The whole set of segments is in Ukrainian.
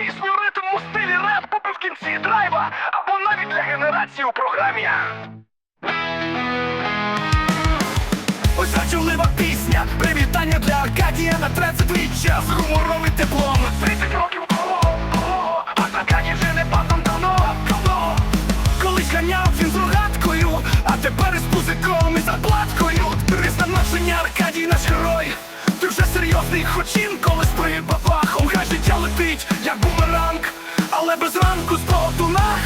пісню ритм у стилі реп купив кінці драйва, або навіть для генерації у програмі. Ось зачулива пісня, привітання для Аркадія на 32 час з гумором і теплом. 30 років кого, кого, а Аркадій вже не патом давно, давно. Колись ганяв він з рогаткою, а тепер із пузиком і заплаткою. На ношення Аркадій наш герой. Ти вже серйозний, хоч інколи з прибабахом. Хай життя летить, як бумеранг, але без ранку з потунах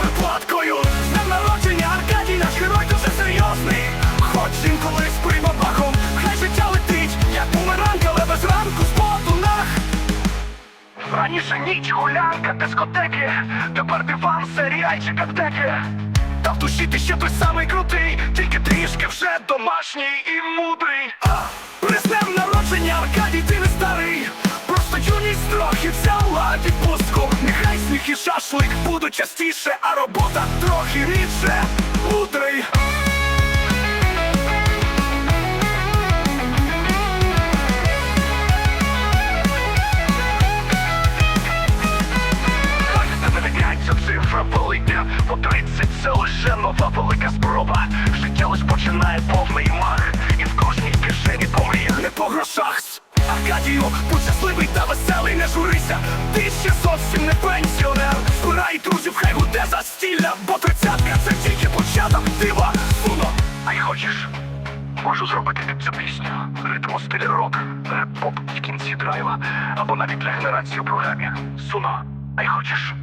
припадкою. З днем народження Аркадій наш герой дуже серйозний. Хоч інколи з прибабахом. Хай життя летить, як бумеранг, але без ранку з потунах. Раніше ніч, гулянка, дискотеки, тепер диван, серіальчик, аптеки. Та в душі ти ще той самий крутий, тільки трішки вже домашній і мудрий. Шашлик будуть частіше, а робота трохи рідше. Мудрий. Цифра велика, по 30 це лише нова велика спроба. Життя лиш починає повний мах, і в кожній кишені помрія не по грошах. Аркадію, будь щасливий та веселий, не журися. Хочеш? Можу зробити під цю пісню ритм у стилі рок, реп-поп в кінці драйва, або навіть для генерації у програмі. Суно, й хочеш?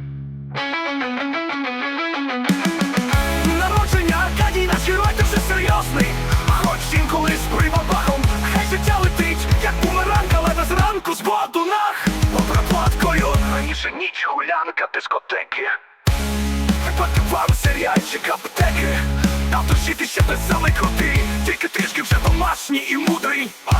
Народження Аркадій наш герой ти вже серйозний. Хоч інколи з прибабахом, хай життя летить, як бумеранг, але без ранку з бодунах. По проплаткою раніше ніч, гулянка, дискотеки. Випадки вам серіальчик аптеки Та в душі ти ще той самий крутий Тільки трішки вже домашній і мудрий. А,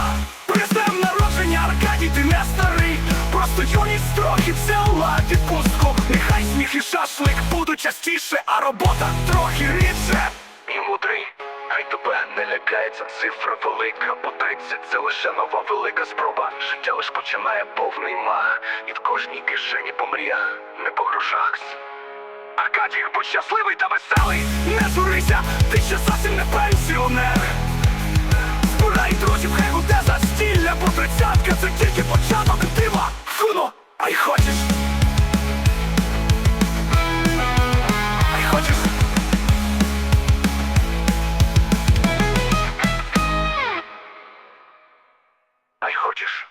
При з народження Аркадій, ти не старий. Просто юність трохи взяла відпустку Нехай сміх і шашлик будуть частіше, а робота трохи рідше. І мудрий Хай тебе не лякається. Цифра велика, бо 30 це лише нова велика спроба. Життя лиш починає повний мах, і в кожній кишені помрія, не по грошах. Аркадій, будь щасливий та веселий, не журися, ти ще зовсім не пенсіонер. Збирай друзів, хай буде застілля, бо тридцятка це тільки початок дива. Хуно, а й хочеш. А й хочеш. Хочеш.